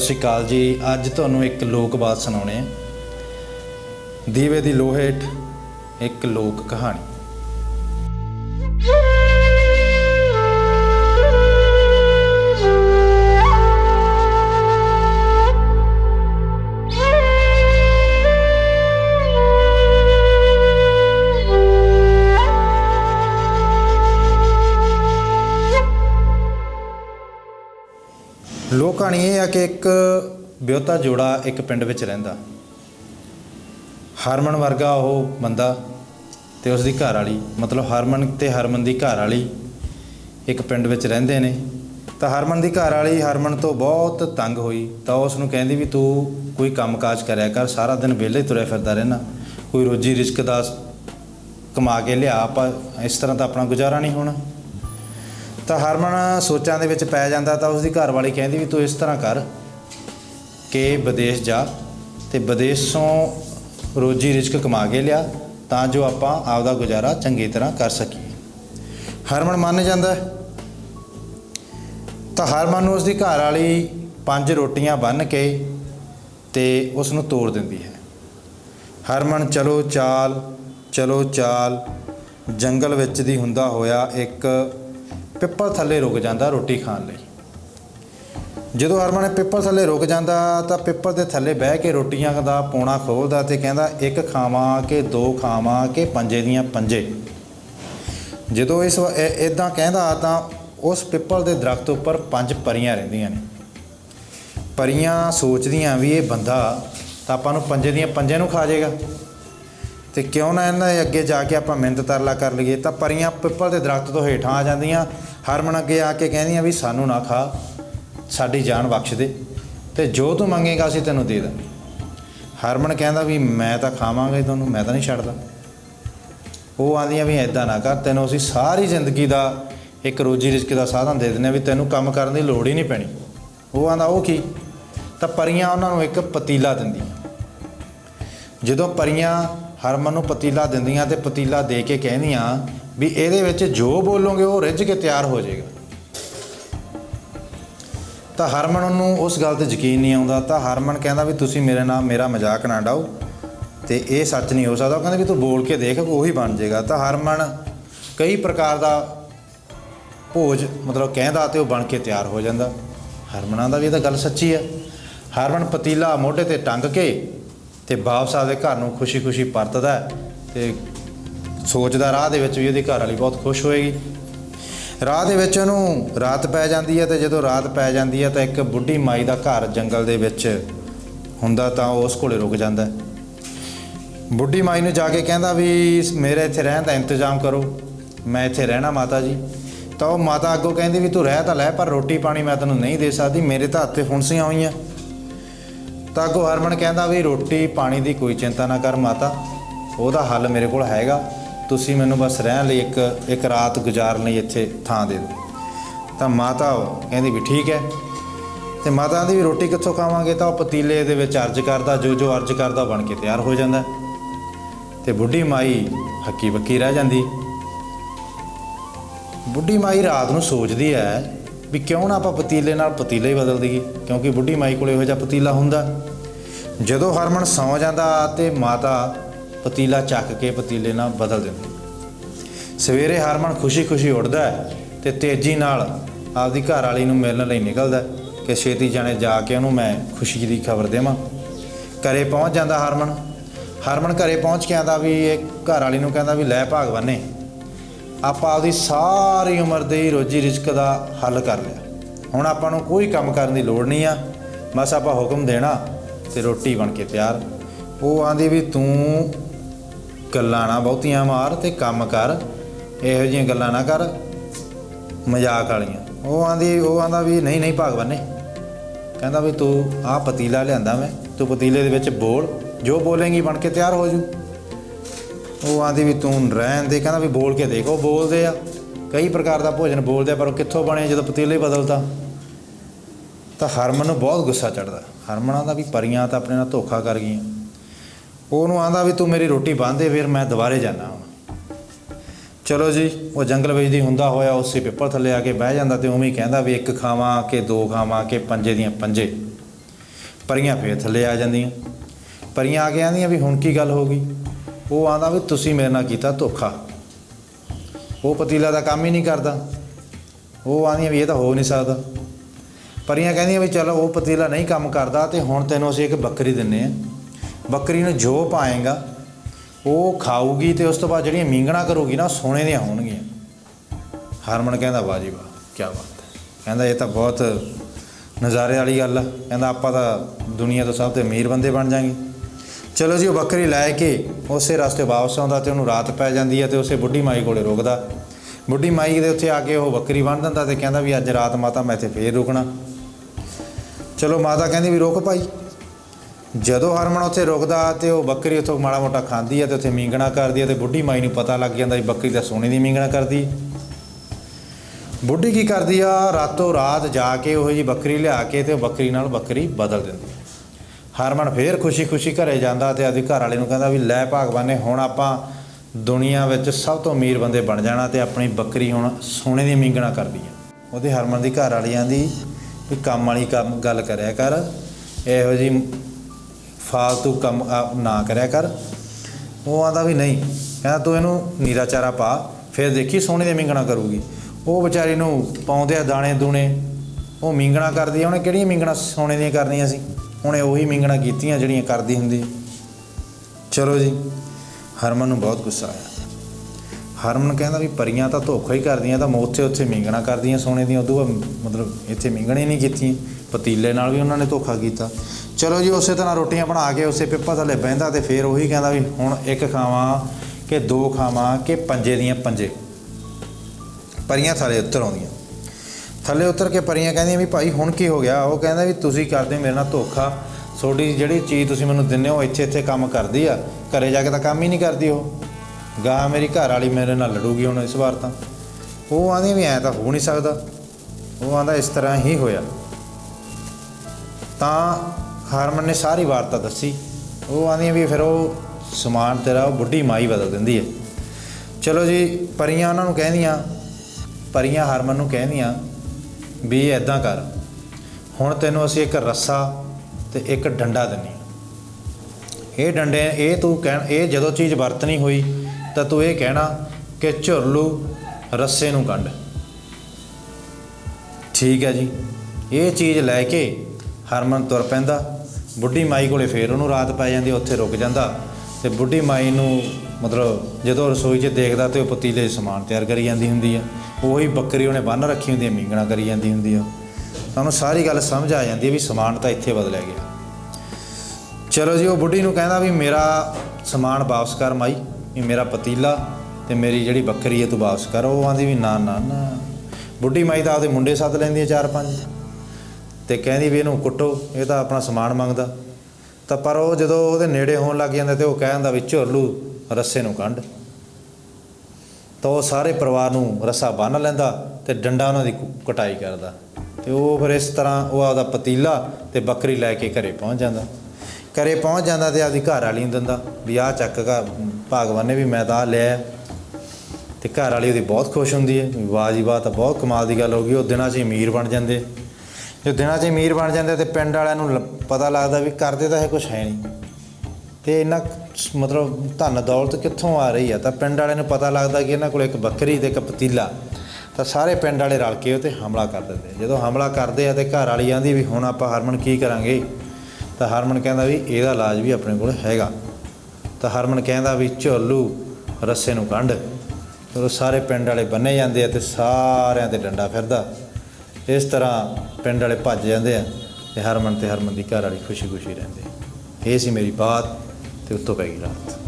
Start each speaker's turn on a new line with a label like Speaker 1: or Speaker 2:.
Speaker 1: ਸਤਿ ਸ਼੍ਰੀ ਅਕਾਲ ਜੀ। ਅੱਜ ਤੁਹਾਨੂੰ ਇੱਕ ਲੋਕ ਬਾਤ ਸੁਣਾਉਣੇ ਆ ਦੀਵੇ ਦੀ ਲੋਹੇਠ ਇੱਕ ਲੋਕ ਕਹਾਣੀ। ਲੋਕ ਕਹਾਣੀ ਇਹ ਆ ਕਿ ਇੱਕ ਵਿਆਹੁਤਾ ਜੋੜਾ ਇੱਕ ਪਿੰਡ ਵਿੱਚ ਰਹਿੰਦਾ। ਹਰਮਨ ਵਰਗਾ ਉਹ ਬੰਦਾ ਤੇ ਉਸ ਦੀ ਘਰ ਵਾਲੀ ਮਤਲਬ ਹਰਮਨ ਤੇ ਹਰਮਨ ਦੀ ਘਰ ਵਾਲੀ ਇੱਕ ਪਿੰਡ ਵਿੱਚ ਰਹਿੰਦੇ ਨੇ। ਤਾਂ ਹਰਮਨ ਦੀ ਘਰ ਵਾਲੀ ਹਰਮਨ ਤੋਂ ਬਹੁਤ ਤੰਗ ਹੋਈ, ਤਾਂ ਉਸ ਨੂੰ ਕਹਿੰਦੀ ਵੀ ਤੂੰ ਕੋਈ ਕੰਮਕਾਜ ਕਰਿਆ ਕਰ, ਸਾਰਾ ਦਿਨ ਵਿਹਲੇ ਤੁਰਿਆ ਫਿਰਦਾ ਰਹਿਣਾ। ਕੋਈ ਰੋਜੀ ਰਿਜ਼ਕ ਦਾ ਕਮਾ ਕੇ ਲਿਆ, ਆਪਾਂ ਇਸ ਤਰ੍ਹਾਂ ਤਾਂ ਆਪਣਾ ਗੁਜ਼ਾਰਾ ਨਹੀਂ ਹੋਣਾ। ਤਾਂ ਹਰਮਨ ਸੋਚਾਂ ਦੇ ਵਿੱਚ ਪੈ ਜਾਂਦਾ ਤਾਂ ਉਸ ਦੀ ਘਰ ਵਾਲੀ ਕਹਿੰਦੀ ਵੀ ਤੂੰ ਇਸ ਤਰ੍ਹਾਂ ਕਰ ਕਿ ਵਿਦੇਸ਼ ਜਾ ਤੇ ਵਿਦੇਸ਼ੋਂ ਰੋਜੀ ਰਿਜ਼ਕ ਕਮਾ ਕੇ ਲਿਆ ਤਾਂ ਜੋ ਆਪਾਂ ਆਪਦਾ ਗੁਜ਼ਾਰਾ ਚੰਗੀ ਤਰ੍ਹਾਂ ਕਰ ਸਕੀਏ। ਹਰਮਨ ਮੰਨ ਜਾਂਦਾ ਤਾਂ ਹਰਮਨ ਨੂੰ ਉਸ ਦੀ ਘਰ ਵਾਲੀ ਪੰਜ ਰੋਟੀਆਂ ਬੰਨ੍ਹ ਕੇ ਤੇ ਉਸ ਨੂੰ ਤੋੜ ਦਿੰਦੀ ਹੈ। ਹਰਮਨ, ਚਲੋ ਚਾਲ ਚਲੋ ਚਾਲ। ਜੰਗਲ ਵਿੱਚ ਦੀ ਹੁੰਦਾ ਹੋਇਆ ਇੱਕ ਪਿੱਪਲ ਥੱਲੇ ਰੁਕ ਜਾਂਦਾ ਰੋਟੀ ਖਾਣ ਲਈ। ਜਦੋਂ ਹਰਮਨ ਪਿੱਪਲ ਥੱਲੇ ਰੁਕ ਜਾਂਦਾ ਤਾਂ ਪਿੱਪਲ ਦੇ ਥੱਲੇ ਬਹਿ ਕੇ ਰੋਟੀਆਂ ਦਾ ਪੋਣਾ ਖੋਲਦਾ ਤੇ ਕਹਿੰਦਾ, ਇੱਕ ਖਾਵਾਂ ਕਿ ਦੋ ਖਾਵਾਂ ਕਿ ਪੰਜੇ ਦੀਆਂ ਪੰਜੇ? ਜਦੋਂ ਇਸ ਇਦਾਂ ਕਹਿੰਦਾ ਤਾਂ ਉਸ ਪਿੱਪਲ ਦੇ ਦਰਖਤ ਉੱਪਰ ਪੰਜ ਪਰੀਆਂ ਰਹਿੰਦੀਆਂ ਨੇ। ਪਰੀਆਂ ਸੋਚਦੀਆਂ ਵੀ ਇਹ ਬੰਦਾ ਤਾਂ ਆਪਾਂ ਨੂੰ ਪੰਜੇ ਦੀਆਂ ਪੰਜੇ ਨੂੰ ਖਾ ਜਾਏਗਾ। ਤੇ ਕਿਉਂ ਨਾ ਇਹਨਾਂ ਦੇ ਅੱਗੇ ਜਾ ਕੇ ਆਪਾਂ ਮਿਹਨਤ ਤਰਲਾ ਕਰ ਲਈਏ, ਤਾਂ ਪਰੀਆਂ ਪਿੱਪਲ ਦੇ ਦਰਖਤ ਤੋਂ ਹੇਠਾਂ ਆ ਜਾਂਦੀਆਂ। ਹਰਮਨ ਅੱਗੇ ਆ ਕੇ ਕਹਿੰਦੀਆਂ ਵੀ ਸਾਨੂੰ ਨਾ ਖਾ, ਸਾਡੀ ਜਾਨ ਬਖਸ਼ ਦੇ, ਤੇ ਜੋ ਤੂੰ ਮੰਗੇਗਾ ਅਸੀਂ ਤੈਨੂੰ ਦੇ ਦਾਂਗੇ। ਹਰਮਨ ਕਹਿੰਦਾ ਵੀ ਮੈਂ ਤਾਂ ਖਾਵਾਂਗਾ ਤੁਹਾਨੂੰ, ਮੈਂ ਤਾਂ ਨਹੀਂ ਛੱਡਦਾ। ਉਹ ਆਂਦੀਆਂ ਵੀ ਐਦਾਂ ਨਾ ਕਰ, ਤੈਨੂੰ ਅਸੀਂ ਸਾਰੀ ਜ਼ਿੰਦਗੀ ਦਾ ਇੱਕ ਰੋਜੀ ਰਿਜ਼ਕ ਦਾ ਸਾਧਨ ਦੇ ਦਿੰਦੇ ਵੀ ਤੈਨੂੰ ਕੰਮ ਕਰਨ ਦੀ ਲੋੜ ਹੀ ਨਹੀਂ ਪੈਣੀ। ਉਹ ਆਂਦਾ, ਉਹ ਕੀ? ਤਾਂ ਪਰੀਆਂ ਉਹਨਾਂ ਨੂੰ ਇੱਕ ਪਤੀਲਾ ਦਿੰਦੀਆਂ। ਜਦੋਂ ਪਰੀਆਂ ਹਰਮਨ ਨੂੰ ਪਤੀਲਾ ਦਿੰਦੀਆਂ ਤੇ ਪਤੀਲਾ ਦੇ ਕੇ ਕਹਿੰਦੀਆਂ ਵੀ ਇਹਦੇ ਵਿੱਚ ਜੋ ਬੋਲੋਗੇ ਉਹ ਰਿੱਝ ਕੇ ਤਿਆਰ ਹੋ ਜਾਏਗਾ। ਤਾਂ ਹਰਮਨ ਨੂੰ ਉਸ ਗੱਲ ਤੇ ਯਕੀਨ ਨਹੀਂ ਆਉਂਦਾ। ਤਾਂ ਹਰਮਨ ਕਹਿੰਦਾ ਵੀ ਤੁਸੀਂ ਮੇਰੇ ਨਾਲ ਮੇਰਾ ਮਜ਼ਾਕ ਨਾ ਡਾਓ ਤੇ ਇਹ ਸੱਚ ਨਹੀਂ ਹੋ ਸਕਦਾ। ਉਹ ਕਹਿੰਦਾ ਵੀ ਤੂੰ ਬੋਲ ਕੇ ਦੇਖ, ਉਹੀ ਬਣ ਜਾਏਗਾ। ਤਾਂ ਹਰਮਨ ਕਈ ਪ੍ਰਕਾਰ ਦਾ ਭੋਜ ਮਤਲਬ ਕਹਿੰਦਾ ਤੇ ਉਹ ਬਣ ਕੇ ਤਿਆਰ ਹੋ ਜਾਂਦਾ। ਹਰਮਨਾਂ ਦਾ ਵੀ ਇਹ ਤਾਂ ਗੱਲ ਸੱਚੀ ਆ। ਹਰਮਨ ਪਤੀਲਾ ਮੋਢੇ ਤੇ ਟੰਗ ਕੇ ਤੇ ਵਾਪਸ ਆਪਦੇ ਘਰ ਨੂੰ ਖੁਸ਼ੀ-ਖੁਸ਼ੀ ਪਰਤਦਾ ਹੈ ਤੇ ਸੋਚਦਾ ਰਾਹ ਦੇ ਵਿੱਚ ਵੀ ਉਹਦੀ ਘਰ ਵਾਲੀ ਬਹੁਤ ਖੁਸ਼ ਹੋਏਗੀ। ਰਾਹ ਦੇ ਵਿੱਚ ਉਹਨੂੰ ਰਾਤ ਪੈ ਜਾਂਦੀ ਹੈ ਤੇ ਜਦੋਂ ਰਾਤ ਪੈ ਜਾਂਦੀ ਹੈ ਤਾਂ ਇੱਕ ਬੁੱਢੀ ਮਾਈ ਦਾ ਘਰ ਜੰਗਲ ਦੇ ਵਿੱਚ ਹੁੰਦਾ ਤਾਂ ਉਹ ਉਸ ਕੋਲੇ ਰੁਕ ਜਾਂਦਾ ਬੁੱਢੀ ਮਾਈ ਨੂੰ ਜਾ ਕੇ ਕਹਿੰਦਾ ਵੀ ਮੇਰੇ ਇੱਥੇ ਰਹਿਣ ਦਾ ਇੰਤਜ਼ਾਮ ਕਰੋ, ਮੈਂ ਇੱਥੇ ਰਹਿਣਾ ਮਾਤਾ ਜੀ। ਤਾਂ ਉਹ ਮਾਤਾ ਅੱਗੋਂ ਕਹਿੰਦੀ ਵੀ ਤੂੰ ਰਹਿ ਤਾਂ ਲੈ, ਪਰ ਰੋਟੀ ਪਾਣੀ ਮੈਂ ਤੈਨੂੰ ਨਹੀਂ ਦੇ ਸਕਦੀ, ਮੇਰੇ ਤਾਂ ਹੱਥੇ ਫੁੰਸੀਆਂ ਹੋਈਆਂ। ਤਾਂ ਅੱਗੋਂ ਹਰਮਨ ਕਹਿੰਦਾ ਵੀ ਰੋਟੀ ਪਾਣੀ ਦੀ ਕੋਈ ਚਿੰਤਾ ਨਾ ਕਰ ਮਾਤਾ, ਉਹਦਾ ਹੱਲ ਮੇਰੇ ਕੋਲ ਹੈਗਾ। ਤੁਸੀਂ ਮੈਨੂੰ ਬਸ ਰਹਿਣ ਲਈ ਇੱਕ ਇੱਕ ਰਾਤ ਗੁਜ਼ਾਰਨ ਲਈ ਇੱਥੇ ਥਾਂ ਦੇ ਦਿਓ। ਤਾਂ ਮਾਤਾ ਕਹਿੰਦੀ ਵੀ ਠੀਕ ਹੈ। ਤੇ ਮਾਤਾ ਦੀ ਵੀ ਰੋਟੀ ਕਿੱਥੋਂ ਖਾਵਾਂਗੇ? ਤਾਂ ਉਹ ਪਤੀਲੇ ਦੇ ਵਿੱਚ ਅਰਜ ਕਰਦਾ, ਜੋ ਜੋ ਅਰਜ ਕਰਦਾ ਬਣ ਕੇ ਤਿਆਰ ਹੋ ਜਾਂਦਾ। ਤੇ ਬੁੱਢੀ ਮਾਈ ਹੱਕੀ ਬੱਕੀ ਰਹਿ ਜਾਂਦੀ। ਬੁੱਢੀ ਮਾਈ ਰਾਤ ਨੂੰ ਸੋਚਦੀ ਹੈ ਵੀ ਕਿਉਂ ਨਾ ਆਪਾਂ ਪਤੀਲੇ ਨਾਲ ਪਤੀਲੇ ਹੀ ਬਦਲ ਦਈਏ? ਕਿਉਂਕਿ ਬੁੱਢੀ ਮਾਈ ਕੋਲ ਇਹੋ ਜਿਹਾ ਪਤੀਲਾ ਹੁੰਦਾ। ਜਦੋਂ ਹਰਮਨ ਸੌ ਜਾਂਦਾ ਤੇ ਮਾਤਾ ਪਤੀਲਾ ਚੱਕ ਕੇ ਪਤੀਲੇ ਨਾਲ ਬਦਲ ਦਿੰਦੀ। ਸਵੇਰੇ ਹਰਮਨ ਖੁਸ਼ੀ-ਖੁਸ਼ੀ ਉੱਠਦਾ ਹੈ ਤੇ ਤੇਜ਼ੀ ਨਾਲ ਆਪਦੀ ਘਰ ਵਾਲੀ ਨੂੰ ਮਿਲਣ ਲਈ ਨਿਕਲਦਾ ਕਿ ਛੇਤੀ ਜਾਣੇ ਜਾ ਕੇ ਉਹਨੂੰ ਮੈਂ ਖੁਸ਼ੀ ਦੀ ਖਬਰ ਦੇਵਾਂ। ਘਰੇ ਪਹੁੰਚ ਜਾਂਦਾ ਹਰਮਨ। ਹਰਮਨ ਘਰੇ ਪਹੁੰਚ ਕੇ ਆਂਦਾ ਵੀ ਇਹ ਘਰ ਵਾਲੀ ਨੂੰ ਕਹਿੰਦਾ ਵੀ ਲੈ ਭਾਗਵਾਨੇ। ਆਪਾਂ ਆਪਦੀ ਸਾਰੀ ਉਮਰ ਦੇ ਰੋਜੀ ਰਿਜ਼ਕ ਦਾ ਹੱਲ ਕਰ ਲਿਆ। ਹੁਣ ਆਪਾਂ ਨੂੰ ਕੋਈ ਕੰਮ ਕਰਨ ਦੀ ਲੋੜ ਨਹੀਂ ਆ। ਬਸ ਆਪਾਂ ਹੁਕਮ ਦੇਣਾ ਤੇ ਰੋਟੀ ਬਣ ਕੇ ਤਿਆਰ। ਉਹ ਆਂਦੀ ਵੀ ਤੂੰ ਗੱਲਾਂ ਨਾ ਬਹੁਤੀਆਂ ਮਾਰ ਤੇ ਕੰਮ ਕਰ। ਇਹੋ ਜਿਹੀਆਂ ਗੱਲਾਂ ਨਾ ਕਰ। ਮਜ਼ਾਕ ਵਾਲੀਆਂ। ਉਹ ਆਂਦੀ, ਉਹ ਆਂਦਾ ਵੀ ਨਹੀਂ ਨਹੀਂ ਭਗਵਾਨੇ। ਕਹਿੰਦਾ ਵੀ ਤੂੰ ਆਹ ਪਤੀਲਾ ਲਿਆਂਦਾ ਮੈਂ। ਤੂੰ ਪਤੀਲੇ ਦੇ ਵਿੱਚ ਬੋਲ। ਜੋ ਬੋਲੇਂਗੀ ਬਣ ਕੇ ਤਿਆਰ ਹੋ ਜੂ। ਉਹ ਆਂਦੀ ਵੀ ਤੂੰ ਰਹਿਣ ਦੇ, ਕਹਿੰਦਾ ਵੀ ਬੋਲ ਕੇ ਦੇਖ, ਉਹ ਬੋਲਦੇ ਆ। ਕਈ ਪ੍ਰਕਾਰ ਦਾ ਭੋਜਨ ਬੋਲਦੇ ਆ, ਪਰ ਉਹ ਕਿੱਥੋਂ ਬਣੇ ਜਦੋਂ ਪਤੀਲੇ ਹੀ ਬਦਲਦਾ। ਤਾਂ ਹਰਮਨ ਨੂੰ ਬਹੁਤ ਗੁੱਸਾ ਚੜਦਾ ਹਰਮਨ ਦਾ ਵੀ ਪਰੀਆਂ ਤਾਂ ਆਪਣੇ ਨਾਲ ਧੋਖਾ ਕਰ ਗਈਆਂ। ਉਹਨੂੰ ਆਂਦਾ ਵੀ ਤੂੰ ਮੇਰੀ ਰੋਟੀ ਬੰਦੇ ਫਿਰ ਮੈਂ ਦੁਬਾਰੇ ਜਾਣਾ ਹੁਣ ਚਲੋ ਜੀ, ਉਹ ਜੰਗਲ ਵਿੱਚ ਦੀ ਹੁੰਦਾ ਹੋਇਆ, ਉਸੇ ਪਿੱਪਲ ਥੱਲੇ ਆ ਕੇ ਬਹਿ ਜਾਂਦਾ ਤੇ ਉਵੇਂ ਹੀ ਕਹਿੰਦਾ ਵੀ ਇੱਕ ਖਾਵਾਂ ਕਿ ਦੋ ਖਾਵਾਂ ਕਿ ਪੰਜੇ ਦੀਆਂ ਪੰਜੇ। ਪਰੀਆਂ ਫੇਰ ਥੱਲੇ ਆ ਜਾਂਦੀਆਂ। ਪਰੀਆਂ ਆ ਕੇ ਆਂਦੀਆਂ ਵੀ ਹੁਣ ਕੀ ਗੱਲ ਹੋ ਗਈ? ਉਹ ਆਂਦਾ ਵੀ ਤੁਸੀਂ ਮੇਰੇ ਨਾਲ ਕੀਤਾ ਧੋਖਾ। ਉਹ ਪਤੀਲਾ ਦਾ ਕੰਮ ਹੀ ਨਹੀਂ ਕਰਦਾ। ਉਹ ਆਂਦੀਆਂ ਵੀ ਇਹ ਤਾਂ ਹੋ ਨਹੀਂ ਸਕਦਾ। ਪਰੀਆਂ ਕਹਿੰਦੀਆਂ ਵੀ ਚਲੋ ਉਹ ਪਤੀਲਾ ਨਹੀਂ ਕੰਮ ਕਰਦਾ ਤੇ ਹੁਣ ਤੈਨੂੰ ਅਸੀਂ ਇੱਕ ਬੱਕਰੀ ਦਿੰਨੇ ਆ। ਬੱਕਰੀ ਨੂੰ ਜੋ ਪਾਏਗਾ, ਉਹ ਖਾਊਗੀ ਤੇ ਉਸ ਤੋਂ ਬਾਅਦ ਜਿਹੜੀਆਂ ਮੀਂਗਣਾ ਕਰੂਗੀ ਨਾ ਸੋਨੇ ਦੀਆਂ ਹੋਣਗੀਆਂ। ਹਰਮਨ ਕਹਿੰਦਾ, ਵਾਹ ਜੀ ਵਾਹ ਕੀ ਬਾਤ ਹੈ। ਕਹਿੰਦਾ, ਇਹ ਤਾਂ ਬਹੁਤ ਨਜ਼ਾਰੇ ਵਾਲੀ ਗੱਲ ਆ। ਕਹਿੰਦਾ, ਆਪਾਂ ਤਾਂ ਦੁਨੀਆ ਤੋਂ ਸਭ ਤੋਂ ਅਮੀਰ ਬੰਦੇ ਬਣ ਜਾਾਂਗੇ। ਚਲੋ ਜੀ, ਉਹ ਬੱਕਰੀ ਲੈ ਕੇ ਉਸੇ ਰਸਤੇ ਵਾਪਸ ਆਉਂਦਾ ਤੇ ਉਹਨੂੰ ਰਾਤ ਪੈ ਜਾਂਦੀ ਹੈ ਤੇ ਉਸੇ ਬੁੱਢੀ ਮਾਈ ਕੋਲੇ ਰੁਕਦਾ। ਬੁੱਢੀ ਮਾਈ ਦੇ ਉੱਥੇ ਆ ਕੇ ਉਹ ਬੱਕਰੀ ਬੰਨ ਦਿੰਦਾ ਤੇ ਕਹਿੰਦਾ ਵੀ ਅੱਜ ਰਾਤ ਮਾਤਾ ਮੈਂ ਇੱਥੇ ਫੇਰ ਰੁਕਣਾ। ਚਲੋ ਮਾਤਾ ਕਹਿੰਦੀ ਵੀ ਰੁਕ ਭਾਈ। ਜਦੋਂ ਹਰਮਨ ਉੱਥੇ ਰੁਕਦਾ ਤੇ ਉਹ ਬੱਕਰੀ ਉੱਥੋਂ ਮਾੜਾ ਮੋਟਾ ਖਾਂਦੀ ਹੈ ਤੇ ਉੱਥੇ ਮੀਂਗਣਾ ਕਰਦੀ ਹੈ ਤੇ ਬੁੱਢੀ ਮਾਈ ਨੂੰ ਪਤਾ ਲੱਗ ਜਾਂਦਾ ਵੀ ਬੱਕਰੀ ਤਾਂ ਸੋਨੇ ਦੀ ਮੀਂਗਣਾ ਕਰਦੀ ਬੁੱਢੀ ਕੀ ਕਰਦੀ ਆ? ਰਾਤੋਂ ਰਾਤ ਜਾ ਕੇ ਉਹ ਜੀ ਬੱਕਰੀ ਲਿਆ ਕੇ ਤੇ ਉਹ ਬੱਕਰੀ ਨਾਲ ਬੱਕਰੀ ਬਦਲ ਦਿੰਦੀ ਹਰਮਨ ਫੇਰ ਖੁਸ਼ੀ-ਖੁਸ਼ੀ ਘਰੇ ਜਾਂਦਾ ਤੇ ਆਦੀ ਘਰ ਵਾਲੇ ਨੂੰ ਕਹਿੰਦਾ ਵੀ ਲੈ ਭਗਵਾਨ ਨੇ ਹੁਣ ਆਪਾਂ ਦੁਨੀਆ ਵਿੱਚ ਸਭ ਤੋਂ ਅਮੀਰ ਬੰਦੇ ਬਣ ਜਾਣਾ ਤੇ ਆਪਣੀ ਬੱਕਰੀ ਹੁਣ ਸੋਨੇ ਦੀ ਮੀਂਗਣਾ ਕਰਦੀ ਹੈ। ਉਹਦੇ ਹਰਮਨ ਦੀ ਘਰ ਵਾਲੀ ਆਂਦੀ ਵੀ ਕੰਮ ਵਾਲੀ ਕੰਮ ਗੱਲ ਕਰਿਆ ਕਰ, ਇਹੋ ਜੀ ਫਾਲਤੂ ਕੰਮ ਨਾ ਕਰਿਆ ਕਰ। ਉਹ ਆਂਦਾ ਵੀ ਨਹੀਂ, ਕਹਿੰਦਾ ਤੂੰ ਇਹਨੂੰ ਨੀਰਾ ਚਾਰਾ ਪਾ, ਫਿਰ ਦੇਖੀ ਸੋਨੇ ਦੀ ਮੀਂਗਣਾ ਕਰੂਗੀ। ਉਹ ਵਿਚਾਰੀ ਨੂੰ ਪਾਉਂਦੇ ਆ ਦਾਣੇ ਦੂਣੇ ਉਹ ਮੀਂਗਣਾ ਕਰਦੀ ਆ, ਉਹਨੇ ਕਿਹੜੀਆਂ ਮੀਂਗਣਾ ਸੋਨੇ ਦੀਆਂ ਕਰਨੀਆਂ ਸੀ? ਉਹਨੇ ਉਹੀ ਮਿੰਗਣਾ ਕੀਤੀਆਂ ਜਿਹੜੀਆਂ ਕਰਦੀ ਹੁੰਦੀ। ਚਲੋ ਜੀ, ਹਰਮਨ ਨੂੰ ਬਹੁਤ ਗੁੱਸਾ ਆਇਆ। ਹਰਮਨ ਕਹਿੰਦਾ ਵੀ ਪਰੀਆਂ ਤਾਂ ਧੋਖਾ ਹੀ ਕਰਦੀਆਂ, ਤਾਂ ਮੈਂ ਉੱਥੇ ਉੱਥੇ ਮੀਂਗਣਾ ਕਰਦੀਆਂ ਸੋਨੇ ਦੀਆਂ, ਉਦੋਂ ਮਤਲਬ ਇੱਥੇ ਮੀਂਗਣੇ ਨਹੀਂ ਕੀਤੀਆਂ। ਪਤੀਲੇ ਨਾਲ ਵੀ ਉਹਨਾਂ ਨੇ ਧੋਖਾ ਕੀਤਾ। ਚਲੋ ਜੀ, ਉਸੇ ਤਰ੍ਹਾਂ ਰੋਟੀਆਂ ਬਣਾ ਕੇ ਉਸੇ ਪਿੱਪਾ ਥੱਲੇ ਬਹਿੰਦਾ ਤੇ ਫਿਰ ਉਹੀ ਕਹਿੰਦਾ ਵੀ ਹੁਣ ਇੱਕ ਖਾਵਾਂ ਕਿ ਦੋ ਖਾਵਾਂ ਕਿ ਪੰਜੇ ਦੀਆਂ ਪੰਜੇ। ਪਰੀਆਂ ਥੱਲੇ ਉੱਤਰ ਆਉਂਦੀਆਂ। ਥੱਲੇ ਉਤਰ ਕੇ ਪਰੀਆਂ ਕਹਿੰਦੀਆਂ ਵੀ ਭਾਈ ਹੁਣ ਕੀ ਹੋ ਗਿਆ? ਉਹ ਕਹਿੰਦਾ ਵੀ ਤੁਸੀਂ ਕਰਦੇ ਮੇਰੇ ਨਾਲ ਧੋਖਾ। ਤੁਹਾਡੀ ਜਿਹੜੀ ਚੀਜ਼ ਤੁਸੀਂ ਮੈਨੂੰ ਦਿੰਦੇ ਹੋ, ਇੱਥੇ ਇੱਥੇ ਕੰਮ ਕਰਦੀ ਆ। ਘਰੇ ਜਾ ਕੇ ਤਾਂ ਕੰਮ ਹੀ ਨਹੀਂ ਕਰਦੀ ਉਹ। ਗਾਂ ਮੇਰੀ ਘਰ ਵਾਲੀ ਮੇਰੇ ਨਾਲ ਲੜੂਗੀ ਹੁਣ ਇਸ ਵਾਰ ਤਾਂ। ਉਹ ਆਂਦੀ ਵੀ ਐ ਤਾਂ ਹੋ ਨਹੀਂ ਸਕਦਾ। ਉਹ ਆਂਦਾ ਇਸ ਤਰ੍ਹਾਂ ਹੀ ਹੋਇਆ। ਤਾਂ ਹਰਮਨ ਨੇ ਸਾਰੀ ਵਾਰਤਾ ਦੱਸੀ। ਉਹ ਆਂਦੀ ਵੀ ਫਿਰ ਉਹ ਸਮਾਨ ਤੇਰਾ, ਉਹ ਬੁੱਢੀ ਮਾਈ ਬਦਲ ਦਿੰਦੀ ਹੈ ਚਲੋ ਜੀ, ਪਰੀਆਂ ਉਹਨਾਂ ਨੂੰ ਕਹਿੰਦੀਆਂ। ਪਰੀਆਂ ਹਰਮਨ ਨੂੰ ਕਹਿੰਦੀਆਂ ਵੀ ਐਦਾਂ ਕਰ। ਹੁਣ ਤੈਨੂੰ ਅਸੀਂ ਇੱਕ ਰੱਸਾ ਤੇ ਇੱਕ ਡੰਡਾ ਦਿੰਨੀ ਇਹ ਡੰਡੇ, ਇਹ ਤੂੰ ਕਹਿ ਇਹ ਜਦੋਂ ਚੀਜ਼ ਵਰਤਣੀ ਹੋਈ ਤਾਂ ਤੂੰ ਇਹ ਕਹਿਣਾ ਕਿ ਝੁਰਲੂ ਰੱਸੇ ਨੂੰ ਕੰਡ ਠੀਕ ਹੈ ਜੀ। ਇਹ ਚੀਜ਼ ਲੈ ਕੇ ਹਰਮਨ ਤੁਰ ਪੈਂਦਾ। ਬੁੱਢੀ ਮਾਈ ਕੋਲੇ ਫੇਰ ਉਹਨੂੰ ਰਾਤ ਪੈ ਜਾਂਦੀ, ਉੱਥੇ ਰੁਕ ਜਾਂਦਾ ਤੇ ਬੁੱਢੀ ਮਾਈ ਨੂੰ ਮਤਲਬ ਜਦੋਂ ਰਸੋਈ 'ਚ ਦੇਖਦਾ ਤੇ ਉਹ ਪਤੀਲੇ 'ਚ ਸਮਾਨ ਤਿਆਰ ਕਰੀ ਜਾਂਦੀ ਹੁੰਦੀ ਆ। ਉਹੀ ਬੱਕਰੀ ਉਹਨੇ ਬੰਨ ਰੱਖੀ ਹੁੰਦੀ ਹੈ ਮੀਂਗਣਾ ਕਰੀ ਜਾਂਦੀ ਹੁੰਦੀ ਆ। ਤੁਹਾਨੂੰ ਸਾਰੀ ਗੱਲ ਸਮਝ ਆ ਜਾਂਦੀ ਹੈ ਵੀ ਸਮਾਨ ਤਾਂ ਇੱਥੇ ਬਦਲਿਆ ਗਿਆ। ਚਲੋ ਜੀ, ਉਹ ਬੁੱਢੀ ਨੂੰ ਕਹਿੰਦਾ ਵੀ ਮੇਰਾ ਸਮਾਨ ਵਾਪਸ ਕਰ ਮਾਈ, ਵੀ ਮੇਰਾ ਪਤੀਲਾ ਤੇ ਮੇਰੀ ਜਿਹੜੀ ਬੱਕਰੀ ਹੈ ਤੂੰ ਵਾਪਸ ਕਰ। ਉਹ ਆਂਦੀ ਵੀ ਨਾ ਨਾ ਨਾ। ਬੁੱਢੀ ਮਾਈ ਤਾਂ ਆਪਦੇ ਮੁੰਡੇ ਸੱਦ ਲੈਂਦੀ ਹੈ ਚਾਰ ਪੰਜ। ਤੇ ਕਹਿੰਦੀ ਵੀ ਇਹਨੂੰ ਕੁੱਟੋ, ਇਹ ਤਾਂ ਆਪਣਾ ਸਮਾਨ ਮੰਗਦਾ। ਤਾਂ ਪਰ ਉਹ ਜਦੋਂ ਉਹਦੇ ਨੇੜੇ ਹੋਣ ਲੱਗ ਜਾਂਦਾ ਤੇ ਉਹ ਕਹਿੰਦਾ ਵੀ ਝੁਰਲੂ ਰੱਸੇ ਨੂੰ ਕੰਢ। ਤਾਂ ਉਹ ਸਾਰੇ ਪਰਿਵਾਰ ਨੂੰ ਰੱਸਾ ਬੰਨ੍ਹ ਲੈਂਦਾ ਤੇ ਡੰਡਾ ਉਹਨਾਂ ਦੀ ਕਟਾਈ ਕਰਦਾ। ਤੇ ਉਹ ਫਿਰ ਇਸ ਤਰ੍ਹਾਂ ਉਹ ਆਪਦਾ ਪਤੀਲਾ ਤੇ ਬੱਕਰੀ ਲੈ ਕੇ ਘਰੇ ਪਹੁੰਚ ਜਾਂਦਾ। ਘਰੇ ਪਹੁੰਚ ਜਾਂਦਾ ਤੇ ਆਪਦੀ ਘਰ ਵਾਲੀ ਨੂੰ ਦਿੰਦਾ ਵੀ ਆਹ ਚੱਕ ਘਰ ਭਗਵਾਨ ਨੇ ਵੀ ਮੈਂ ਤਾਂ ਲਿਆ ਤੇ ਘਰ ਵਾਲੀ ਉਹਦੀ ਬਹੁਤ ਖੁਸ਼ ਹੁੰਦੀ ਹੈ ਵੀ ਵਾਹ ਜੀ ਵਾਹ ਤਾਂ ਬਹੁਤ ਕਮਾਲ ਦੀ ਗੱਲ ਹੋ ਗਈ, ਉਹ ਦਿਨਾਂ 'ਚ ਅਮੀਰ ਬਣ ਜਾਂਦੇ। ਜੇ ਦਿਨਾਂ 'ਚ ਅਮੀਰ ਬਣ ਜਾਂਦੇ ਤੇ ਪਿੰਡ ਵਾਲਿਆਂ ਨੂੰ ਲ- ਪਤਾ ਲੱਗਦਾ ਵੀ ਕਰਦੇ ਤਾਂ ਇਹ ਕੁਝ ਹੈ ਨਹੀਂ। ਤੇ ਇਹਨਾਂ ਮਤਲਬ ਧਨ ਦੌਲਤ ਕਿੱਥੋਂ ਆ ਰਹੀ ਆ? ਤਾਂ ਪਿੰਡ ਵਾਲਿਆਂ ਨੂੰ ਪਤਾ ਲੱਗਦਾ ਕਿ ਇਹਨਾਂ ਕੋਲ ਇੱਕ ਬੱਕਰੀ ਤੇ ਇੱਕ ਪਤੀਲਾ। ਤਾਂ ਸਾਰੇ ਪਿੰਡ ਵਾਲੇ ਰਲ ਕੇ ਉਹ ਤੇ ਹਮਲਾ ਕਰ ਦਿੰਦੇ ਜਦੋਂ ਹਮਲਾ ਕਰਦੇ ਆ ਤੇ ਘਰ ਵਾਲੀ ਆਂਦੀ ਵੀ, ਹੁਣ ਆਪਾਂ ਹਰਮਨ ਕੀ ਕਰਾਂਗੇ? ਤਾਂ ਹਰਮਨ ਕਹਿੰਦਾ ਵੀ ਇਹਦਾ ਇਲਾਜ ਵੀ ਆਪਣੇ ਕੋਲ ਹੈਗਾ। ਤਾਂ ਹਰਮਨ ਕਹਿੰਦਾ ਵੀ ਝੋਲੂ, ਰੱਸੇ ਨੂੰ ਕੰਢ। ਉਹ ਸਾਰੇ ਪਿੰਡ ਵਾਲੇ ਬੰਨੇ ਜਾਂਦੇ ਆ ਤੇ ਸਾਰਿਆਂ ਤੇ ਡੰਡਾ ਫਿਰਦਾ। ਇਸ ਤਰ੍ਹਾਂ ਪਿੰਡ ਵਾਲੇ ਭੱਜ ਜਾਂਦੇ ਆ ਤੇ ਹਰਮਨ ਤੇ ਹਰਮਨ ਦੀ ਘਰ ਵਾਲੀ ਖੁਸ਼ੀ ਖੁਸ਼ੀ ਰਹਿੰਦੇ। ਇਹ ਸੀ ਮੇਰੀ ਬਾਤ। ਤੇ ਉੱਤੋਂ ਪੈ ਗਈ ਰਾਤ